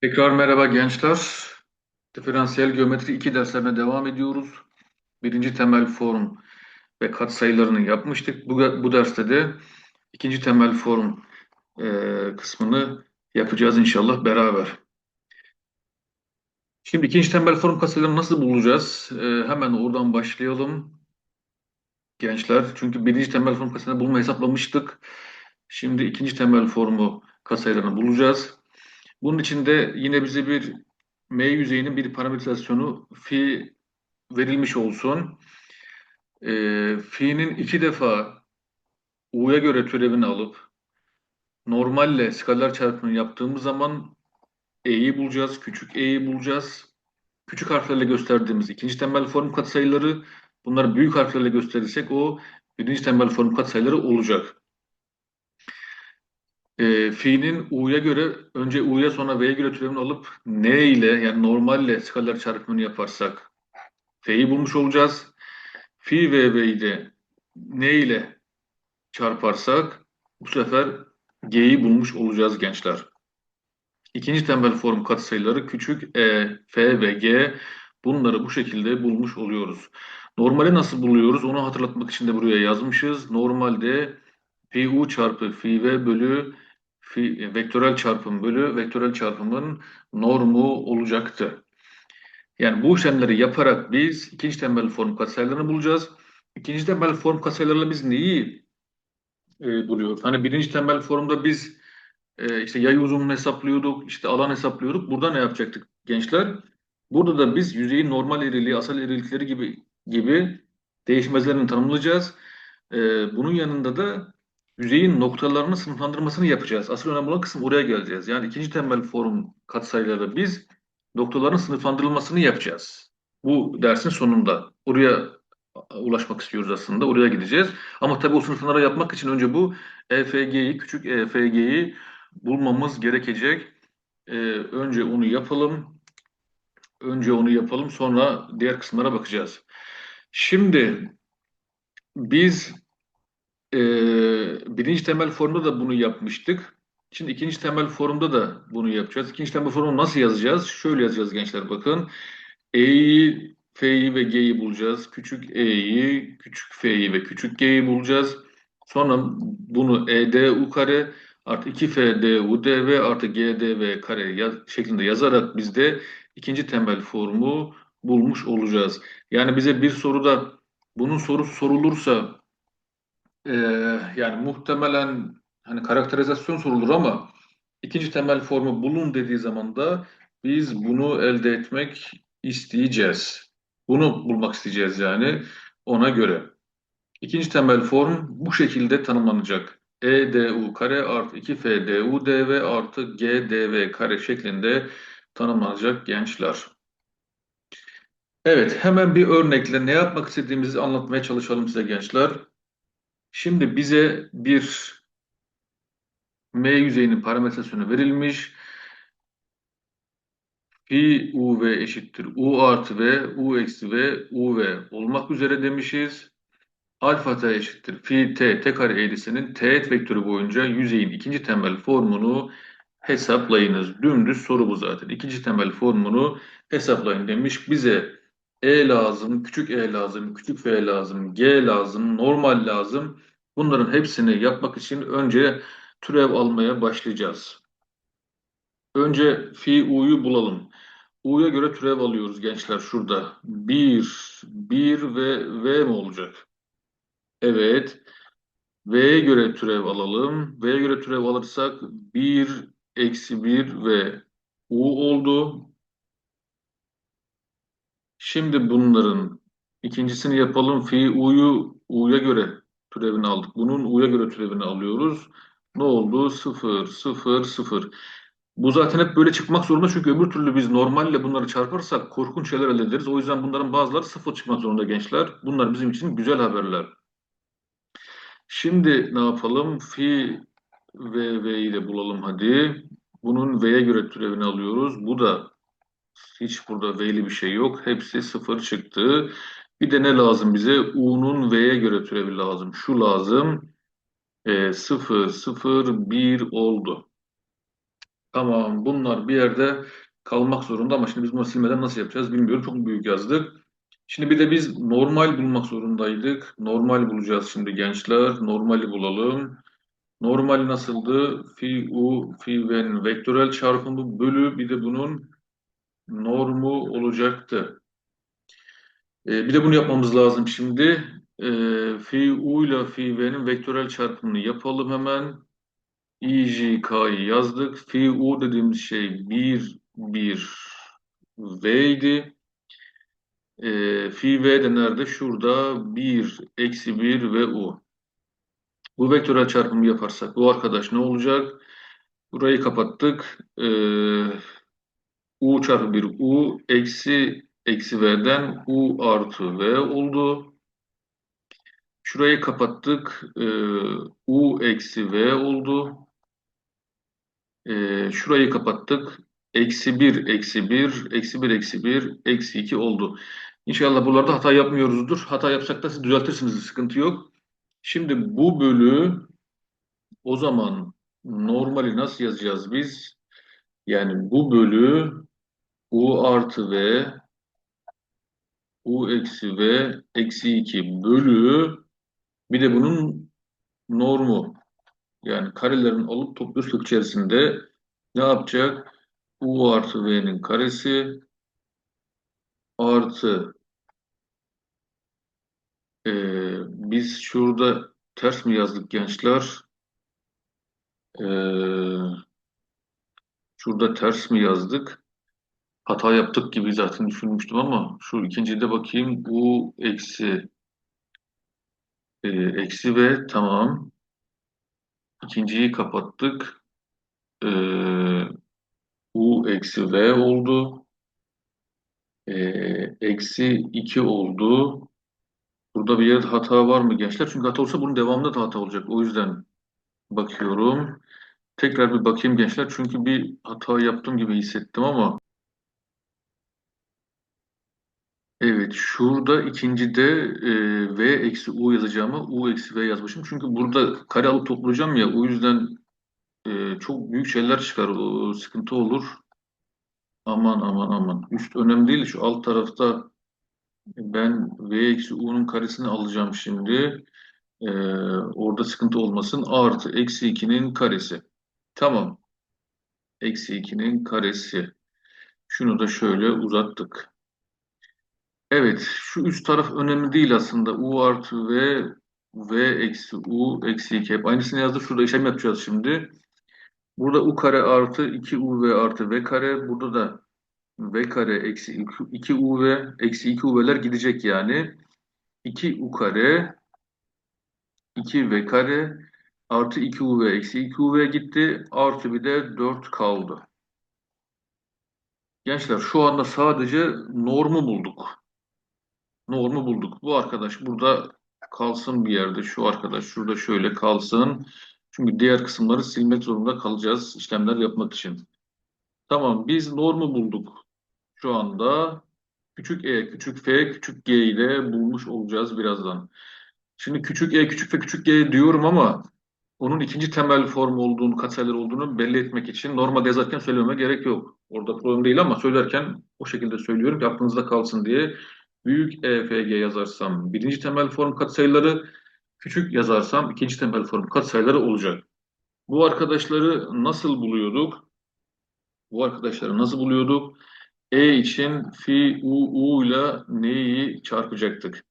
Tekrar merhaba gençler. Diferansiyel geometri 2 derslerine devam ediyoruz. Birinci temel form ve katsayılarını yapmıştık. Bu, bu derste de ikinci temel form e, kısmını yapacağız inşallah beraber. Şimdi ikinci temel form katsayılarını nasıl bulacağız? E, hemen oradan başlayalım gençler. Çünkü birinci temel form katsayılarını bulmayı hesaplamıştık. Şimdi ikinci temel formu katsayılarını bulacağız. Bunun için de yine bize bir M yüzeyinin bir parametrizasyonu fi verilmiş olsun. E, fi'nin iki defa u'ya göre türevini alıp normalle skalar çarpımını yaptığımız zaman e'yi bulacağız, küçük e'yi bulacağız. Küçük harflerle gösterdiğimiz ikinci temel form katsayıları, bunları büyük harflerle gösterirsek o birinci temel form katsayıları olacak. E, fi'nin u'ya göre önce u'ya sonra v'ye göre türevini alıp n ile yani normalle skalar çarpımını yaparsak f'yi bulmuş olacağız. Fi ve v'yi de n ile çarparsak bu sefer g'yi bulmuş olacağız gençler. İkinci temel form katsayıları küçük e, f ve g bunları bu şekilde bulmuş oluyoruz. Normali nasıl buluyoruz onu hatırlatmak için de buraya yazmışız. Normalde fi u çarpı fi v bölü fi, vektörel çarpım bölü vektörel çarpımın normu olacaktı. Yani bu işlemleri yaparak biz ikinci temel form katsayılarını bulacağız. İkinci temel form katsayılarıyla biz neyi e, buluyoruz? Hani birinci temel formda biz e, işte yay uzunluğunu hesaplıyorduk, işte alan hesaplıyorduk. Burada ne yapacaktık gençler? Burada da biz yüzeyin normal eğriliği, asal eğrilikleri gibi gibi değişmezlerini tanımlayacağız. E, bunun yanında da yüzeyin noktalarını sınıflandırmasını yapacağız. Asıl önemli olan kısım oraya geleceğiz. Yani ikinci temel form katsayıları biz noktaların sınıflandırılmasını yapacağız. Bu dersin sonunda. Oraya ulaşmak istiyoruz aslında. Oraya gideceğiz. Ama tabii o sınıfları yapmak için önce bu EFG'yi, küçük EFG'yi bulmamız gerekecek. Ee, önce onu yapalım. Önce onu yapalım. Sonra diğer kısımlara bakacağız. Şimdi biz e, birinci temel formda da bunu yapmıştık. Şimdi ikinci temel formda da bunu yapacağız. İkinci temel formu nasıl yazacağız? Şöyle yazacağız gençler bakın. E'yi, F'yi ve G'yi bulacağız. Küçük E'yi, küçük F'yi ve küçük G'yi bulacağız. Sonra bunu EDU kare artı 2FDU dv artı GDV kare yaz, şeklinde yazarak biz de ikinci temel formu bulmuş olacağız. Yani bize bir soruda bunun sorusu sorulursa e, yani muhtemelen hani karakterizasyon sorulur ama ikinci temel formu bulun dediği zaman da biz bunu elde etmek isteyeceğiz. Bunu bulmak isteyeceğiz yani ona göre. İkinci temel form bu şekilde tanımlanacak. EDU kare artı 2FDU dv artı GDV kare şeklinde tanımlanacak gençler. Evet hemen bir örnekle ne yapmak istediğimizi anlatmaya çalışalım size gençler. Şimdi bize bir M yüzeyinin parametresini verilmiş. Pi UV eşittir U artı V, U eksi V, UV olmak üzere demişiz. Alfa t eşittir fi t t kare eğrisinin teğet vektörü boyunca yüzeyin ikinci temel formunu hesaplayınız. Dümdüz soru bu zaten. İkinci temel formunu hesaplayın demiş. Bize E lazım, küçük e lazım, küçük f lazım, g lazım, normal lazım. Bunların hepsini yapmak için önce türev almaya başlayacağız. Önce fi u'yu bulalım. U'ya göre türev alıyoruz gençler şurada. 1, 1 ve v mi olacak? Evet. V'ye göre türev alalım. V'ye göre türev alırsak 1 eksi 1 ve U oldu. Şimdi bunların ikincisini yapalım. Fi U'yu U'ya göre türevini aldık. Bunun U'ya göre türevini alıyoruz. Ne oldu? 0, 0, 0. Bu zaten hep böyle çıkmak zorunda çünkü öbür türlü biz normalle bunları çarparsak korkunç şeyler elde ederiz. O yüzden bunların bazıları sıfır çıkmak zorunda gençler. Bunlar bizim için güzel haberler. Şimdi ne yapalım? Fi ve v'yi de bulalım hadi. Bunun v'ye göre türevini alıyoruz. Bu da hiç burada v'li bir şey yok. Hepsi sıfır çıktı. Bir de ne lazım bize? u'nun v'ye göre türevi lazım. Şu lazım. E, 0, 0, 1 oldu. Tamam bunlar bir yerde kalmak zorunda ama şimdi biz bunu silmeden nasıl yapacağız bilmiyorum. Çok büyük yazdık. Şimdi bir de biz normal bulmak zorundaydık. Normal bulacağız şimdi gençler. Normali bulalım. Normal nasıldı? Fi u, fi ven vektörel çarpımı bölü bir de bunun normu olacaktı. Ee, bir de bunu yapmamız lazım şimdi. Ee, fi u ile fi v'nin vektörel çarpımını yapalım hemen. i, j, k'yı yazdık. Fi u dediğimiz şey 1, 1 v idi. Ee, fi v de nerede? Şurada 1, eksi 1 ve u. Bu vektörel çarpımı yaparsak bu arkadaş ne olacak? Burayı kapattık. Ee, u çarpı 1 u eksi eksi v'den u artı v oldu. Şurayı kapattık. Ee, u eksi v oldu. Ee, şurayı kapattık. Eksi 1 eksi 1 eksi 1 eksi 1 eksi 2 oldu. İnşallah buralarda hata yapmıyoruzdur. Hata yapsak da siz düzeltirsiniz. Sıkıntı yok. Şimdi bu bölü o zaman normali nasıl yazacağız biz? Yani bu bölü u artı v u eksi v eksi 2 bölü bir de bunun normu. Yani karelerin alıp toplu üstlük içerisinde ne yapacak? u artı v'nin karesi artı e, biz şurada ters mi yazdık gençler? E, şurada ters mi yazdık? Hata yaptık gibi zaten düşünmüştüm ama şu ikinciyi de bakayım. U eksi e, eksi v tamam. İkinciyi kapattık. E, U eksi v oldu. E, eksi 2 oldu. Burada bir yerde hata var mı gençler? Çünkü hata olsa bunun devamında da hata olacak. O yüzden bakıyorum. Tekrar bir bakayım gençler. Çünkü bir hata yaptım gibi hissettim ama Evet, şurada ikincide e, v eksi u yazacağıma u eksi v yazmışım. Çünkü burada kare alıp toplayacağım ya o yüzden e, çok büyük şeyler çıkar. O, sıkıntı olur. Aman aman aman. Üst önemli değil. Şu alt tarafta ben v eksi u'nun karesini alacağım şimdi. E, orada sıkıntı olmasın. Artı eksi 2'nin karesi. Tamam. Eksi 2'nin karesi. Şunu da şöyle uzattık. Evet, şu üst taraf önemli değil aslında. U artı V, V eksi U eksi 2. Hep aynısını yazdık. Şurada işlem yapacağız şimdi. Burada U kare artı 2UV artı V kare. Burada da V kare eksi 2UV eksi 2UV'ler gidecek yani. 2U kare 2V kare artı 2UV eksi 2UV gitti. Artı bir de 4 kaldı. Gençler şu anda sadece normu bulduk normu bulduk. Bu arkadaş burada kalsın bir yerde. Şu arkadaş şurada şöyle kalsın. Çünkü diğer kısımları silmek zorunda kalacağız işlemler yapmak için. Tamam biz normu bulduk. Şu anda küçük e, küçük f, küçük g ile bulmuş olacağız birazdan. Şimdi küçük e, küçük f, küçük g diyorum ama onun ikinci temel form olduğunu, katsayılar olduğunu belli etmek için normalde yazarken söylememe gerek yok. Orada problem değil ama söylerken o şekilde söylüyorum ki aklınızda kalsın diye büyük EFG yazarsam birinci temel form katsayıları, küçük yazarsam ikinci temel form katsayıları olacak. Bu arkadaşları nasıl buluyorduk? Bu arkadaşları nasıl buluyorduk? E için fi u u ile neyi çarpacaktık?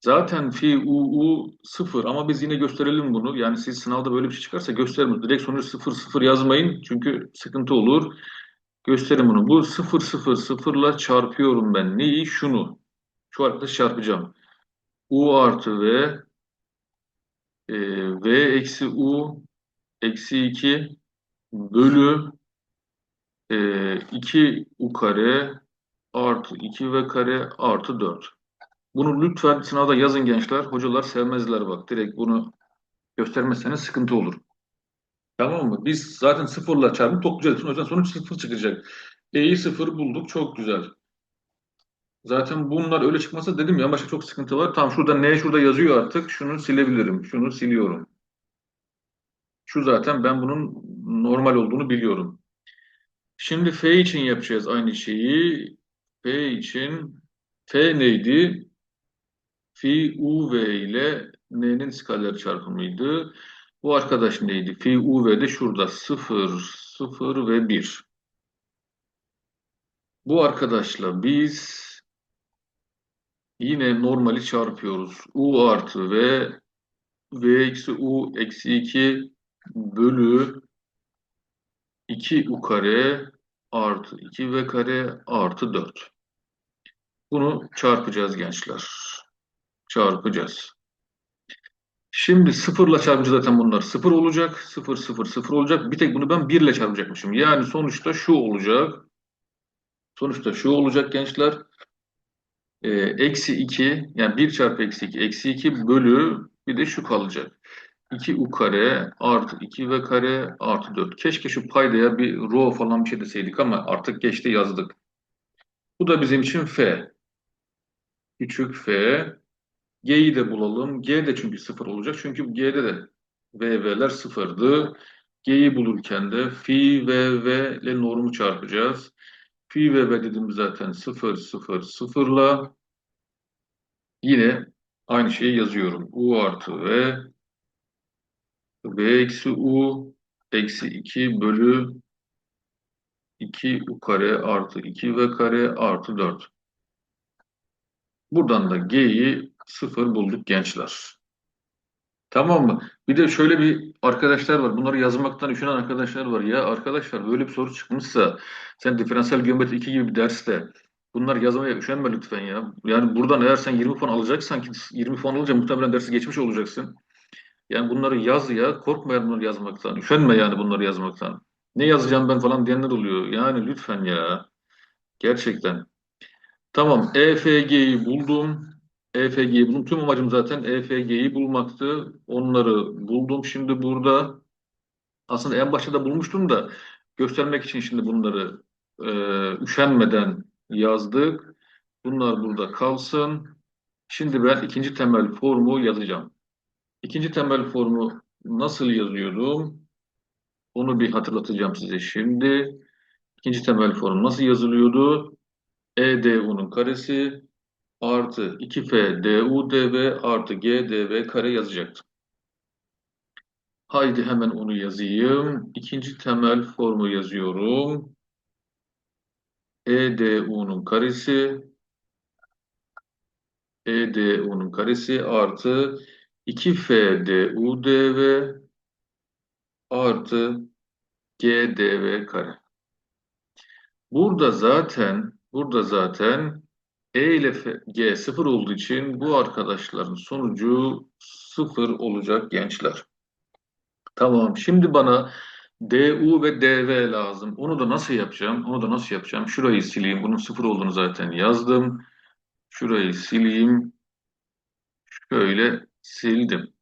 Zaten fi u u sıfır ama biz yine gösterelim bunu. Yani siz sınavda böyle bir şey çıkarsa gösterin. Direkt sonuç sıfır sıfır yazmayın çünkü sıkıntı olur. Gösterin bunu. Bu sıfır sıfır sıfırla çarpıyorum ben. Neyi? Şunu. Şu arkadaşı çarpacağım. U artı V e, V eksi U eksi 2 bölü e, 2 U kare artı 2 V kare artı 4. Bunu lütfen sınavda yazın gençler. Hocalar sevmezler bak. Direkt bunu göstermezseniz sıkıntı olur. Tamam mı? Biz zaten sıfırla çarpıp toplayacağız. O yüzden sonuç sıfır çıkacak. E'yi sıfır bulduk. Çok güzel. Zaten bunlar öyle çıkmasa dedim ya başka çok sıkıntı var. Tam şurada ne şurada yazıyor artık. Şunu silebilirim. Şunu siliyorum. Şu zaten ben bunun normal olduğunu biliyorum. Şimdi F için yapacağız aynı şeyi. F için F neydi? Fi u v ile n'nin skaler çarpımıydı. Bu arkadaş neydi? Fi u v de şurada 0, 0 ve 1. Bu arkadaşla biz yine normali çarpıyoruz. u artı v v eksi u eksi 2 bölü 2 u kare artı 2 v kare artı 4. Bunu çarpacağız gençler. Çarpacağız. Şimdi sıfırla çarpınca zaten bunlar sıfır olacak. Sıfır, sıfır, sıfır olacak. Bir tek bunu ben birle çarpacakmışım. Yani sonuçta şu olacak. Sonuçta şu olacak gençler. Ee, eksi 2 yani 1 çarpı eksi 2 eksi 2 bölü bir de şu kalacak. 2 u kare artı 2 v kare artı 4. Keşke şu paydaya bir rho falan bir şey deseydik ama artık geçti yazdık. Bu da bizim için f. Küçük f. G'yi de bulalım. G de çünkü sıfır olacak. Çünkü G'de de V, V'ler sıfırdı. G'yi bulurken de fi ve V ile normu çarpacağız. Fi ve V dedim zaten sıfır, sıfır, sıfırla yine aynı şeyi yazıyorum. U artı V V eksi U eksi 2 bölü 2 U kare artı 2 V kare artı 4. Buradan da G'yi sıfır bulduk gençler. Tamam mı? Bir de şöyle bir arkadaşlar var. Bunları yazmaktan üşenen arkadaşlar var. Ya arkadaşlar böyle bir soru çıkmışsa sen diferansiyel geometri 2 gibi bir derste bunlar yazmaya üşenme lütfen ya. Yani buradan eğer sen 20 puan alacaksan ki 20 puan alınca muhtemelen dersi geçmiş olacaksın. Yani bunları yaz ya. Korkma ya bunları yazmaktan. Üşenme yani bunları yazmaktan. Ne yazacağım ben falan diyenler oluyor. Yani lütfen ya. Gerçekten. Tamam. EFG'yi buldum. EFG'yi buldum. Tüm amacım zaten EFG'yi bulmaktı. Onları buldum. Şimdi burada aslında en başta da bulmuştum da göstermek için şimdi bunları e, üşenmeden yazdık. Bunlar burada kalsın. Şimdi ben ikinci temel formu yazacağım. İkinci temel formu nasıl yazıyordum? Onu bir hatırlatacağım size şimdi. İkinci temel form nasıl yazılıyordu? EDU'nun karesi artı 2F DU DV artı G DV kare yazacaktım. Haydi hemen onu yazayım. İkinci temel formu yazıyorum. EDU'nun karesi EDU'nun karesi artı 2F DU DV artı G DV kare. Burada zaten burada zaten E ile G sıfır olduğu için bu arkadaşların sonucu sıfır olacak gençler. Tamam. Şimdi bana DU ve DV lazım. Onu da nasıl yapacağım? Onu da nasıl yapacağım? Şurayı sileyim. Bunun sıfır olduğunu zaten yazdım. Şurayı sileyim. Şöyle sildim.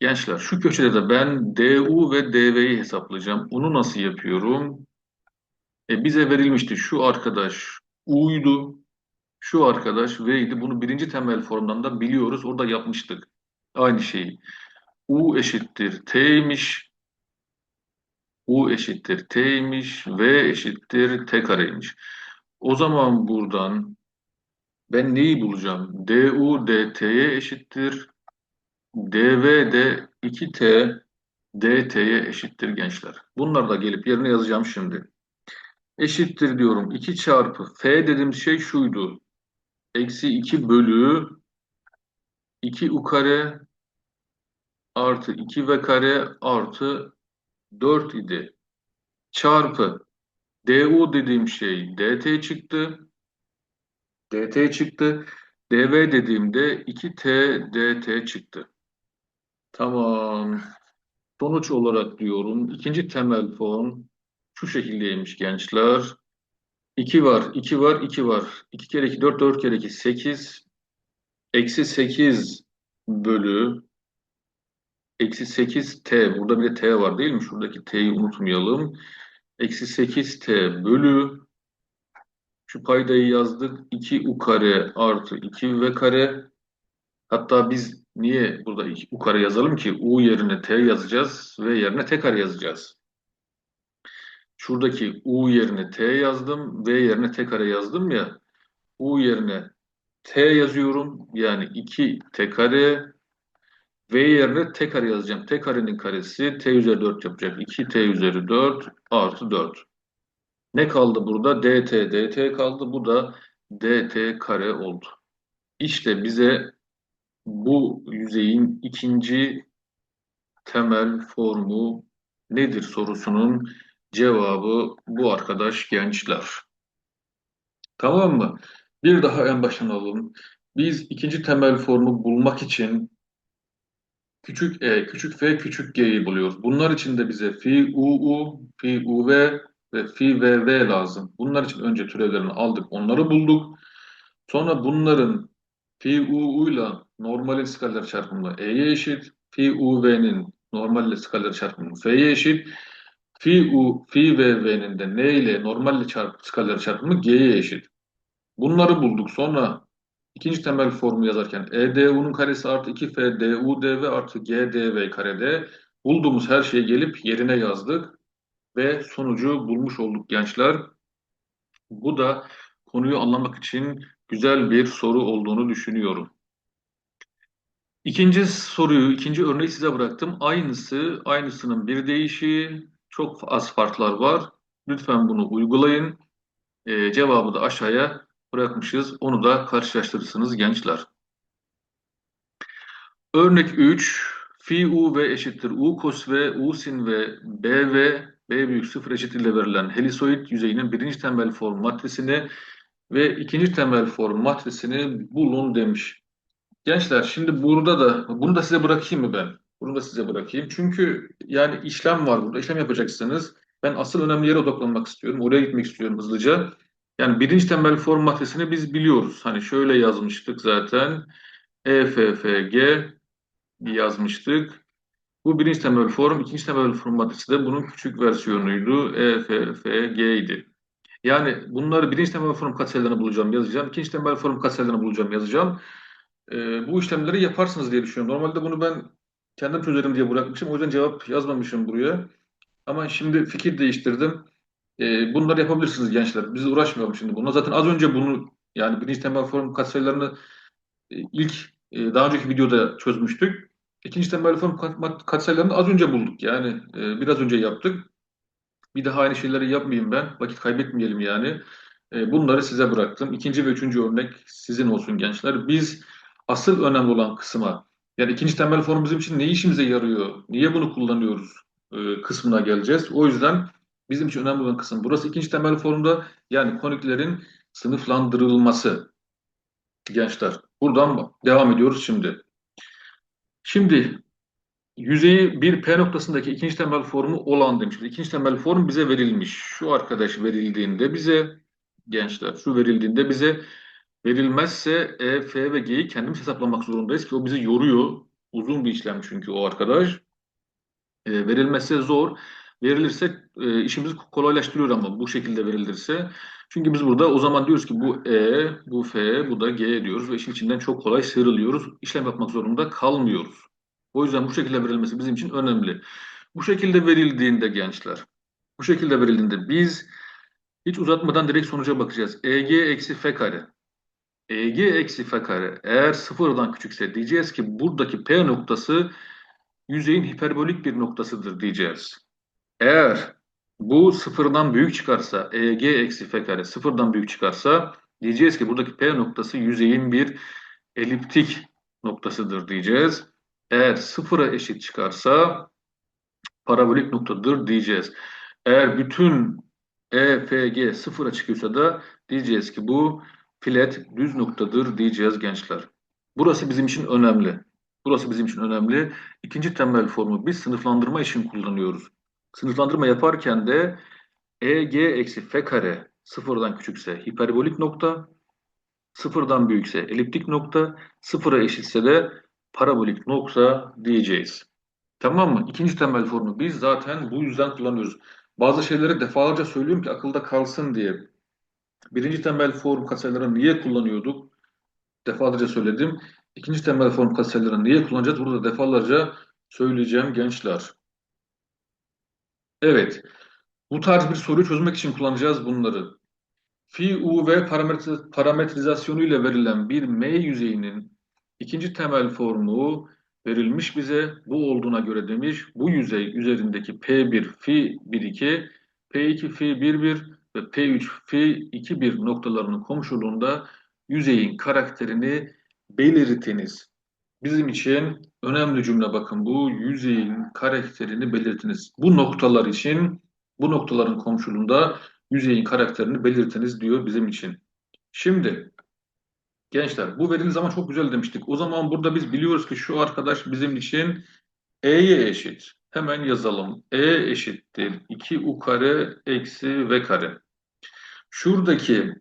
Gençler şu köşede de ben DU ve DV'yi hesaplayacağım. Onu nasıl yapıyorum? E, bize verilmişti şu arkadaş U'ydu. Şu arkadaş V'ydi. Bunu birinci temel formdan da biliyoruz. Orada yapmıştık. Aynı şeyi. U eşittir T'ymiş. U eşittir T'ymiş. V eşittir T kareymiş. O zaman buradan ben neyi bulacağım? DU DT'ye eşittir. DV de 2T DT'ye eşittir gençler. Bunları da gelip yerine yazacağım şimdi. Eşittir diyorum. 2 çarpı F dediğim şey şuydu. Eksi 2 bölü 2 U kare artı 2 V kare artı 4 idi. Çarpı DU dediğim şey DT çıktı. DT çıktı. DV dediğimde 2T DT çıktı. Tamam. Sonuç olarak diyorum. ikinci temel form şu şekildeymiş gençler. 2 var, 2 var, 2 var. 2 kere 2, 4, 4 kere 2, 8. Eksi 8 bölü eksi 8t. Burada bir de t var değil mi? Şuradaki t'yi unutmayalım. Eksi 8t bölü şu paydayı yazdık. 2u kare artı 2v kare. Hatta biz niye burada u kare yazalım ki? u yerine t yazacağız. v yerine t kare yazacağız. Şuradaki U yerine T yazdım. V yerine T kare yazdım ya. U yerine T yazıyorum. Yani 2 T kare. V yerine T kare yazacağım. T karenin karesi T üzeri 4 yapacak. 2 T üzeri 4 artı 4. Ne kaldı burada? dt, dt kaldı. Bu da dt kare oldu. İşte bize bu yüzeyin ikinci temel formu nedir sorusunun cevabı bu arkadaş gençler. Tamam mı? Bir daha en baştan alalım. Biz ikinci temel formu bulmak için küçük e, küçük f, küçük g'yi buluyoruz. Bunlar için de bize fi uu, fi uv ve fi vv lazım. Bunlar için önce türevlerini aldık, onları bulduk. Sonra bunların fi uu ile normalin skaler çarpımı e'ye eşit. Fi uv'nin normal ile skaler çarpımı f'ye eşit. Fi u, fi vv'nin de n ile normal ile çarp, skaler çarpımı g'ye eşit. Bunları bulduk. Sonra ikinci temel formu yazarken EDU'nun karesi artı 2F DU dv artı G dv karede bulduğumuz her şeyi gelip yerine yazdık ve sonucu bulmuş olduk gençler. Bu da konuyu anlamak için güzel bir soru olduğunu düşünüyorum. İkinci soruyu, ikinci örneği size bıraktım. Aynısı, aynısının bir değişiği, çok az farklar var. Lütfen bunu uygulayın. Ee, cevabı da aşağıya bırakmışız. Onu da karşılaştırırsınız gençler. Örnek 3. Fi u v eşittir u cos v, u sin v, b v, b büyük 0 eşit ile verilen helisoid yüzeyinin birinci temel form matrisini ve ikinci temel form matrisini bulun demiş. Gençler şimdi burada da bunu da size bırakayım mı ben? Bunu da size bırakayım. Çünkü yani işlem var burada. İşlem yapacaksınız. Ben asıl önemli yere odaklanmak istiyorum. Oraya gitmek istiyorum hızlıca. Yani birinci temel form matrisini biz biliyoruz. Hani şöyle yazmıştık zaten. EFFG yazmıştık. Bu birinci temel form, ikinci temel form matrisi de bunun küçük versiyonuydu. EFFG idi. Yani bunları birinci temel form katsayılarını bulacağım, yazacağım. İkinci temel form katsayılarını bulacağım, yazacağım. Ee, bu işlemleri yaparsınız diye düşünüyorum. Normalde bunu ben kendim çözerim diye bırakmışım. O yüzden cevap yazmamışım buraya. Ama şimdi fikir değiştirdim. Ee, bunları yapabilirsiniz gençler. Biz uğraşmayalım şimdi bununla. Zaten az önce bunu yani birinci temel form katsayılarını e, ilk e, daha önceki videoda çözmüştük. İkinci temel form kat, katsayılarını az önce bulduk. Yani e, biraz önce yaptık. Bir daha aynı şeyleri yapmayayım ben. Vakit kaybetmeyelim yani. E, bunları size bıraktım. İkinci ve üçüncü örnek sizin olsun gençler. Biz asıl önemli olan kısma yani ikinci temel form bizim için ne işimize yarıyor? Niye bunu kullanıyoruz? E, kısmına geleceğiz. O yüzden bizim için önemli olan kısım burası. ikinci temel formda yani koniklerin sınıflandırılması gençler. Buradan devam ediyoruz şimdi. Şimdi yüzeyi bir P noktasındaki ikinci temel formu olan demişiz. İkinci temel form bize verilmiş. Şu arkadaş verildiğinde bize gençler şu verildiğinde bize verilmezse E, F ve G'yi kendimiz hesaplamak zorundayız ki o bizi yoruyor. Uzun bir işlem çünkü o arkadaş. E, verilmezse zor. Verilirse e, işimizi kolaylaştırıyor ama bu şekilde verilirse. Çünkü biz burada o zaman diyoruz ki bu E, bu F, bu da G diyoruz ve işin içinden çok kolay sıyrılıyoruz. İşlem yapmak zorunda kalmıyoruz. O yüzden bu şekilde verilmesi bizim için önemli. Bu şekilde verildiğinde gençler, bu şekilde verildiğinde biz hiç uzatmadan direkt sonuca bakacağız. EG eksi F kare. EG eksi F kare eğer sıfırdan küçükse diyeceğiz ki buradaki P noktası yüzeyin hiperbolik bir noktasıdır diyeceğiz. Eğer bu sıfırdan büyük çıkarsa, EG eksi F kare sıfırdan büyük çıkarsa diyeceğiz ki buradaki P noktası yüzeyin bir eliptik noktasıdır diyeceğiz. Eğer sıfıra eşit çıkarsa parabolik noktadır diyeceğiz. Eğer bütün EFG sıfıra çıkıyorsa da diyeceğiz ki bu flat düz noktadır diyeceğiz gençler. Burası bizim için önemli. Burası bizim için önemli. İkinci temel formu biz sınıflandırma için kullanıyoruz. Sınıflandırma yaparken de EG eksi F kare sıfırdan küçükse hiperbolik nokta, sıfırdan büyükse eliptik nokta, sıfıra eşitse de parabolik nokta diyeceğiz. Tamam mı? İkinci temel formu biz zaten bu yüzden kullanıyoruz. Bazı şeyleri defalarca söylüyorum ki akılda kalsın diye. Birinci temel form katsayılarını niye kullanıyorduk? Defalarca söyledim. İkinci temel form katsayılarını niye kullanacağız? Burada defalarca söyleyeceğim gençler. Evet. Bu tarz bir soruyu çözmek için kullanacağız bunları. Fi u ve parametre, parametrizasyonu ile verilen bir M yüzeyinin ikinci temel formu verilmiş bize. Bu olduğuna göre demiş bu yüzey üzerindeki P1 fi 1,2, P2 fi 1,1 ve P3 fi 2,1 noktalarının komşuluğunda yüzeyin karakterini belirtiniz. Bizim için önemli cümle bakın bu yüzeyin karakterini belirtiniz. Bu noktalar için bu noktaların komşuluğunda yüzeyin karakterini belirtiniz diyor bizim için. Şimdi gençler bu verildiği zaman çok güzel demiştik. O zaman burada biz biliyoruz ki şu arkadaş bizim için E'ye eşit. Hemen yazalım. E eşittir 2U kare eksi V kare. Şuradaki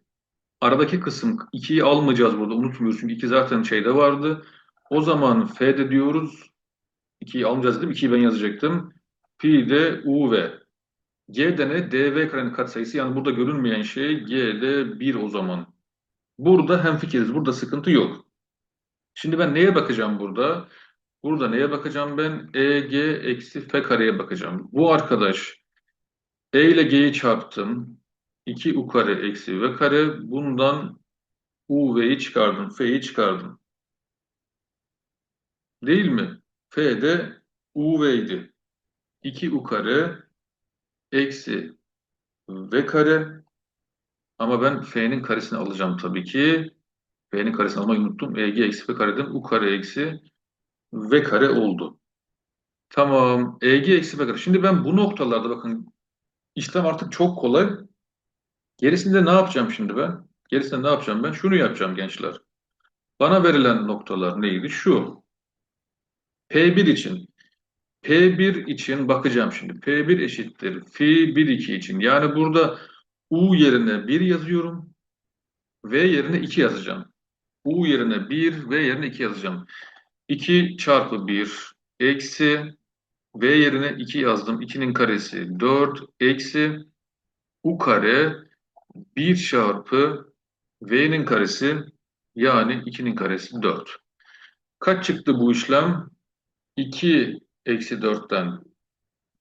aradaki kısım 2'yi almayacağız burada unutmuyoruz. Çünkü 2 zaten şeyde vardı. O zaman F'de diyoruz 2'yi almayacağız dedim. 2'yi ben yazacaktım. Pi de U ve G'de ne? dv karenin katsayısı yani burada görünmeyen şey G'de 1 o zaman. Burada hemfikiriz. Burada sıkıntı yok. Şimdi ben neye bakacağım burada? Burada neye bakacağım ben? EG eksi F kareye bakacağım. Bu arkadaş E ile G'yi çarptım. 2 U kare eksi V kare. Bundan U V'yi çıkardım. F'yi çıkardım. Değil mi? F de U V'ydi. 2 U kare eksi V kare ama ben F'nin karesini alacağım tabii ki. F'nin karesini almayı unuttum. EG eksi F kareden U kare eksi V kare oldu. Tamam. EG eksi V kare. Şimdi ben bu noktalarda bakın işlem artık çok kolay. Gerisinde ne yapacağım şimdi ben? Gerisinde ne yapacağım ben? Şunu yapacağım gençler. Bana verilen noktalar neydi? Şu. P1 için. P1 için bakacağım şimdi. P1 eşittir. Fi 1, 2 için. Yani burada U yerine 1 yazıyorum. V yerine 2 yazacağım. U yerine 1, V yerine 2 yazacağım. 2 çarpı 1 eksi V yerine 2 yazdım. 2'nin karesi 4 eksi U kare 1 çarpı V'nin karesi yani 2'nin karesi 4. Kaç çıktı bu işlem? 2 eksi 4'ten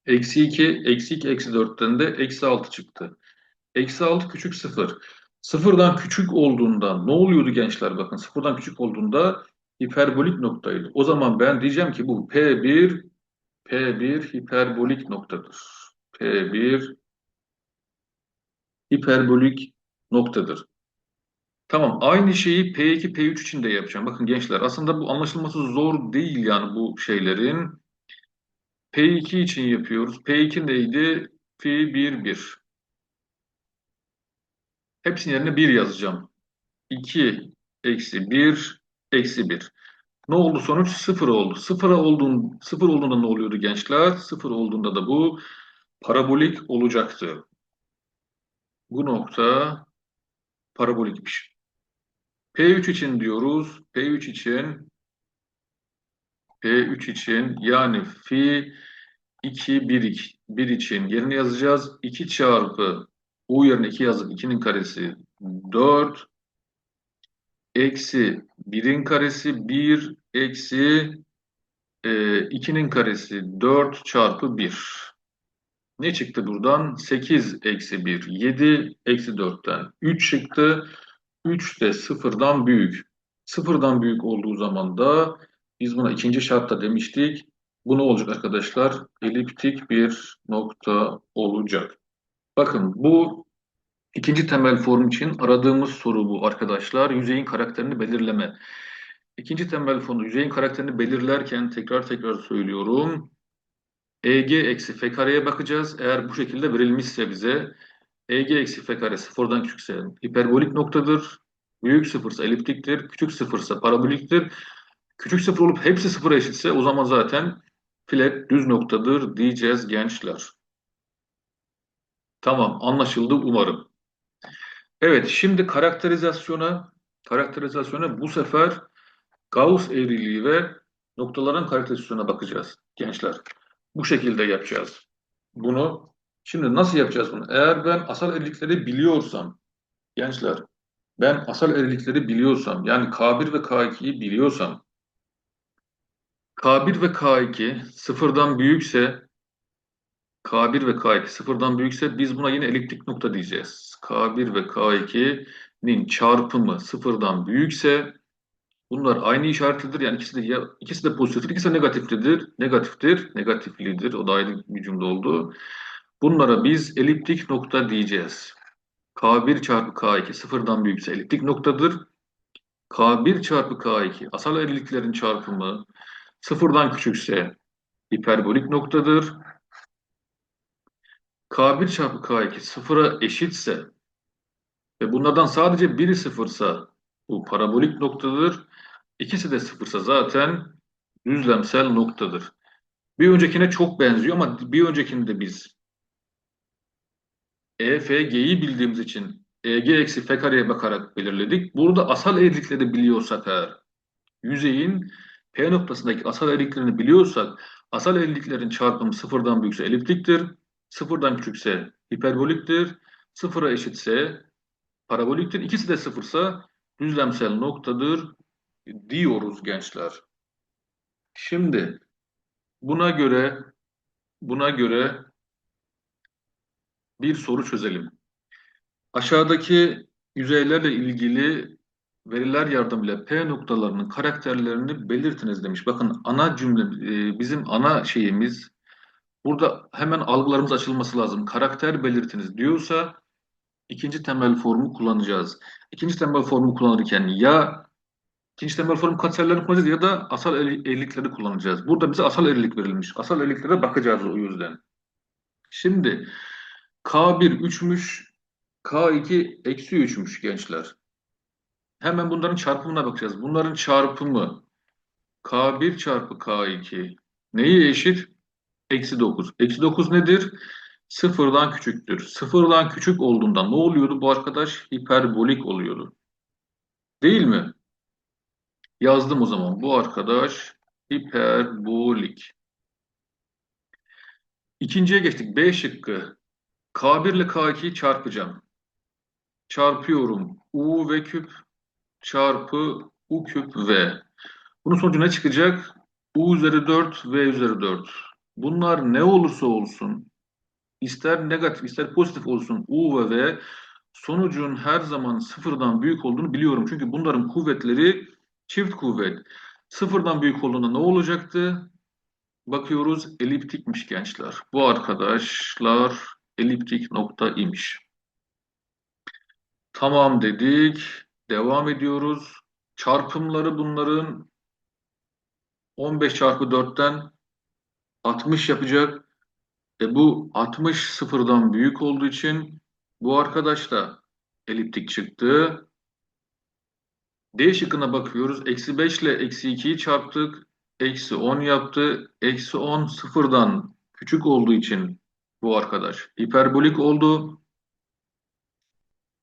eksi 2, eksi 2 eksi 4'ten de eksi 6 çıktı. Eksi 6 küçük 0. Sıfırdan küçük olduğunda ne oluyordu gençler bakın sıfırdan küçük olduğunda hiperbolik noktaydı. O zaman ben diyeceğim ki bu P1 P1 hiperbolik noktadır. P1 hiperbolik noktadır. Tamam aynı şeyi P2 P3 için de yapacağım. Bakın gençler aslında bu anlaşılması zor değil yani bu şeylerin. P2 için yapıyoruz. P2 neydi? Fi 1 1. Hepsinin yerine 1 yazacağım. 2 eksi 1 eksi 1. Ne oldu sonuç? 0 oldu. 0 olduğun, 0 olduğunda ne oluyordu gençler? 0 olduğunda da bu parabolik olacaktı. Bu nokta parabolikmiş. P3 için diyoruz. P3 için P3 için yani fi 2 1 2 1 için yerine yazacağız. 2 çarpı U yerine 2 yazdık. 2'nin karesi 4 eksi 1'in karesi 1 eksi e, 2'nin karesi 4 çarpı 1. Ne çıktı buradan? 8 eksi 1, 7 eksi 4'ten 3 çıktı. 3 de sıfırdan büyük. Sıfırdan büyük olduğu zaman da biz buna ikinci şartta demiştik. Bu ne olacak arkadaşlar? Eliptik bir nokta olacak. Bakın bu ikinci temel form için aradığımız soru bu arkadaşlar. Yüzeyin karakterini belirleme. İkinci temel formu yüzeyin karakterini belirlerken tekrar tekrar söylüyorum. EG eksi F kareye bakacağız. Eğer bu şekilde verilmişse bize EG eksi F kare sıfırdan küçükse hiperbolik noktadır. Büyük sıfırsa eliptiktir. Küçük sıfırsa paraboliktir. Küçük sıfır olup hepsi sıfıra eşitse o zaman zaten flat düz noktadır diyeceğiz gençler. Tamam anlaşıldı umarım. Evet şimdi karakterizasyona karakterizasyona bu sefer Gauss eğriliği ve noktaların karakterizasyona bakacağız gençler. Bu şekilde yapacağız. Bunu şimdi nasıl yapacağız bunu? Eğer ben asal eğrilikleri biliyorsam gençler ben asal eğrilikleri biliyorsam yani K1 ve K2'yi biliyorsam K1 ve K2 sıfırdan büyükse K1 ve K2 sıfırdan büyükse biz buna yine eliptik nokta diyeceğiz. K1 ve K2'nin çarpımı sıfırdan büyükse bunlar aynı işaretlidir. Yani ikisi de ya, ikisi de pozitiftir, ikisi de negatiflidir. Negatiftir, negatiflidir. O da ayrı bir cümle oldu. Bunlara biz eliptik nokta diyeceğiz. K1 çarpı K2 sıfırdan büyükse eliptik noktadır. K1 çarpı K2 asal eğriliklerin çarpımı sıfırdan küçükse hiperbolik noktadır. K1 çarpı K2 sıfıra eşitse ve bunlardan sadece biri sıfırsa bu parabolik noktadır. İkisi de sıfırsa zaten düzlemsel noktadır. Bir öncekine çok benziyor ama bir öncekinde biz EFG'yi bildiğimiz için EG eksi F kareye bakarak belirledik. Burada asal eğrilikleri biliyorsak eğer yüzeyin P noktasındaki asal eğriliklerini biliyorsak asal eğriliklerin çarpımı sıfırdan büyükse eliptiktir. Sıfırdan küçükse hiperboliktir. Sıfıra eşitse paraboliktir. İkisi de sıfırsa düzlemsel noktadır diyoruz gençler. Şimdi buna göre buna göre bir soru çözelim. Aşağıdaki yüzeylerle ilgili veriler yardımıyla P noktalarının karakterlerini belirtiniz demiş. Bakın ana cümle e, bizim ana şeyimiz burada hemen algılarımız açılması lazım. Karakter belirtiniz diyorsa ikinci temel formu kullanacağız. İkinci temel formu kullanırken ya ikinci temel form katsayılarını kullanacağız ya da asal eğrilikleri kullanacağız. Burada bize asal eğrilik verilmiş. Asal eğriliklere bakacağız o yüzden. Şimdi K1 3'müş, K2 eksi 3'müş gençler. Hemen bunların çarpımına bakacağız. Bunların çarpımı K1 çarpı K2 neye eşit? Eksi 9. Eksi 9 nedir? Sıfırdan küçüktür. Sıfırdan küçük olduğunda ne oluyordu? Bu arkadaş hiperbolik oluyordu. Değil mi? Yazdım o zaman. Bu arkadaş hiperbolik. İkinciye geçtik. B şıkkı. K1 ile K2'yi çarpacağım. Çarpıyorum. U ve küp çarpı U küp V. Bunun sonucu ne çıkacak? U üzeri 4, V üzeri 4. Bunlar ne olursa olsun, ister negatif ister pozitif olsun U ve V, sonucun her zaman sıfırdan büyük olduğunu biliyorum. Çünkü bunların kuvvetleri çift kuvvet. Sıfırdan büyük olduğunda ne olacaktı? Bakıyoruz eliptikmiş gençler. Bu arkadaşlar eliptik nokta imiş. Tamam dedik. Devam ediyoruz. Çarpımları bunların 15 çarpı 4'ten 60 yapacak. E bu 60 sıfırdan büyük olduğu için bu arkadaş da eliptik çıktı. D şıkkına bakıyoruz. Eksi 5 ile eksi 2'yi çarptık. Eksi 10 yaptı. Eksi 10 sıfırdan küçük olduğu için bu arkadaş hiperbolik oldu.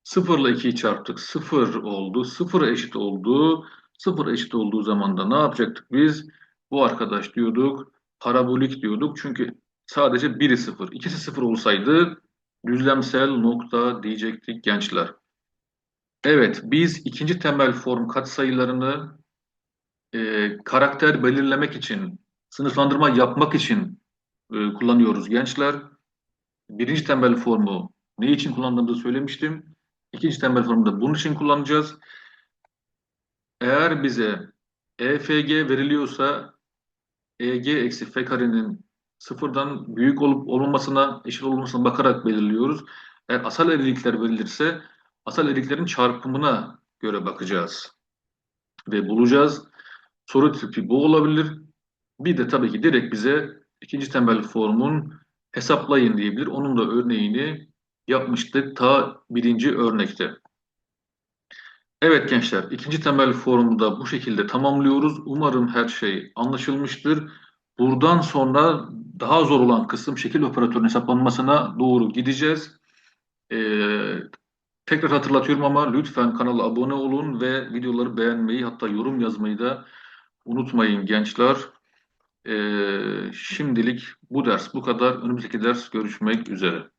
0 ile 2'yi çarptık. 0 oldu. 0 eşit oldu. 0 eşit olduğu zaman da ne yapacaktık biz? Bu arkadaş diyorduk. Parabolik diyorduk. Çünkü sadece biri 0. İkisi 0 olsaydı düzlemsel nokta diyecektik gençler. Evet, biz ikinci temel form katsayılarını e, karakter belirlemek için, sınıflandırma yapmak için e, kullanıyoruz gençler. Birinci temel formu ne için kullandığımızı söylemiştim. İkinci temel formda bunun için kullanacağız. Eğer bize EFG veriliyorsa EG eksi F karenin sıfırdan büyük olup olmamasına, eşit olmasına bakarak belirliyoruz. Eğer asal eğrilikler verilirse asal eğriliklerin çarpımına göre bakacağız ve bulacağız. Soru tipi bu olabilir. Bir de tabii ki direkt bize ikinci temel formun hesaplayın diyebilir. Onun da örneğini yapmıştık ta birinci örnekte. Evet gençler, ikinci temel forumda bu şekilde tamamlıyoruz. Umarım her şey anlaşılmıştır. Buradan sonra daha zor olan kısım şekil operatörünün hesaplanmasına doğru gideceğiz. Ee, tekrar hatırlatıyorum ama lütfen kanala abone olun ve videoları beğenmeyi hatta yorum yazmayı da unutmayın gençler. Ee, şimdilik bu ders bu kadar. Önümüzdeki ders görüşmek üzere.